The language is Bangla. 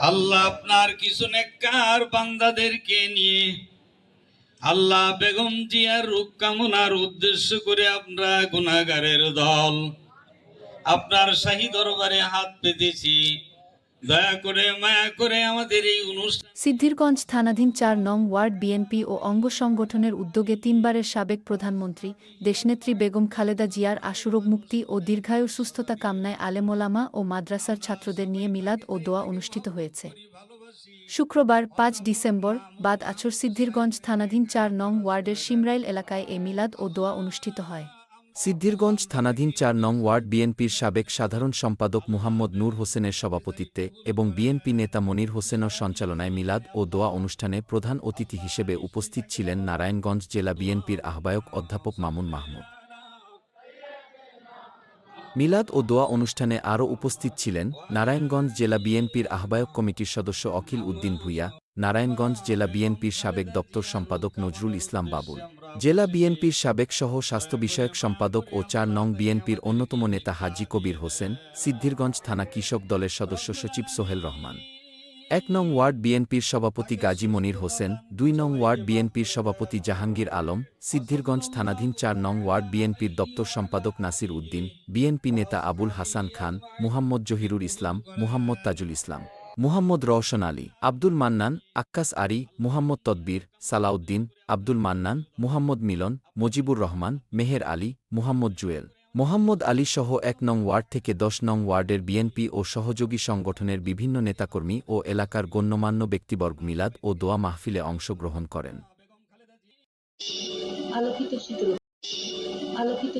আল্লাহ আপনার কিছু নেককার বান্দাদেরকে নিয়ে আল্লাহ বেগম জিয়ার রূপ কামনার উদ্দেশ্য করে আমরা গুনাগারের দল। আপনার শাহী দরবারে হাত পেতেছি সিদ্ধিরগঞ্জ থানাধীন চার নং ওয়ার্ড বিএনপি ও অঙ্গ সংগঠনের উদ্যোগে তিনবারের সাবেক প্রধানমন্ত্রী, দেশনেত্রী বেগম খালেদা জিয়ার আশুরোগ মুক্তি ও দীর্ঘায়ুর সুস্থতা কামনায় আলেমোলামা ও মাদ্রাসার ছাত্রদের নিয়ে মিলাদ ও দোয়া অনুষ্ঠিত হয়েছে। শুক্রবার পাঁচ ডিসেম্বর বাদ আছর সিদ্ধিরগঞ্জ থানাধীন চার নং ওয়ার্ডের সিমরাইল এলাকায় এ মিলাদ ও দোয়া অনুষ্ঠিত হয়। সিদ্ধিরগঞ্জ থানাধীন চার নং ওয়ার্ড বিএনপির সাবেক সাধারণ সম্পাদক মুহাম্মদ নূর হোসেনের সভাপতিত্বে এবং বিএনপি নেতা মনির হোসেনের সঞ্চালনায় মিলাদ ও দোয়া অনুষ্ঠানে প্রধান অতিথি হিসেবে উপস্থিত ছিলেন নারায়ণগঞ্জ জেলা বিএনপির আহ্বায়ক অধ্যাপক মামুন মাহমুদ। মিলাদ ও দোয়া অনুষ্ঠানে আরও উপস্থিত ছিলেন নারায়ণগঞ্জ জেলা বিএনপির আহ্বায়ক কমিটির সদস্য অখিল উদ্দিন ভূঁইয়া, নারায়ণগঞ্জ জেলা বিএনপির সাবেক দপ্তর সম্পাদক নজরুল ইসলাম বাবুল। জেলা বিএনপির সাবেক সহ স্বাস্থ্য বিষয়ক সম্পাদক ও চার নং বিএনপির অন্যতম নেতা হাজি কবির হোসেন, সিদ্ধিরগঞ্জ থানা কৃষক দলের সদস্য সচিব সোহেল রহমান। এক নং ওয়ার্ড বিএনপির সভাপতি গাজী মনির হোসেন, দুই নং ওয়ার্ড বিএনপির সভাপতি জাহাঙ্গীর আলম, সিদ্ধিরগঞ্জ থানাধীন চার নং ওয়ার্ড বিএনপির দপ্তর সম্পাদক নাসির উদ্দিন, বিএনপি নেতা আবুল হাসান খান, মুহাম্মদ জহিরুল ইসলাম, মুহাম্মদ তাজুল ইসলাম। মুহাম্মদ রওশন আলী, আব্দুল মান্নান, আক্কাস আরি, মুহাম্মদ তদ্বির, সালাউদ্দিন, আব্দুল মান্নান, মুহাম্মদ মিলন, মুজিবুর রহমান, মেহের আলী, মুহাম্মদ জুয়েল। মোহাম্মদ আলী সহ এক নং ওয়ার্ড থেকে দশ নং ওয়ার্ডের বিএনপি ও সহযোগী সংগঠনের বিভিন্ন নেতাকর্মী ও এলাকার গণ্যমান্য ব্যক্তিবর্গ মিলাদ ও দোয়া মাহফিলে অংশগ্রহণ করেন। আলোকিত আলোকিত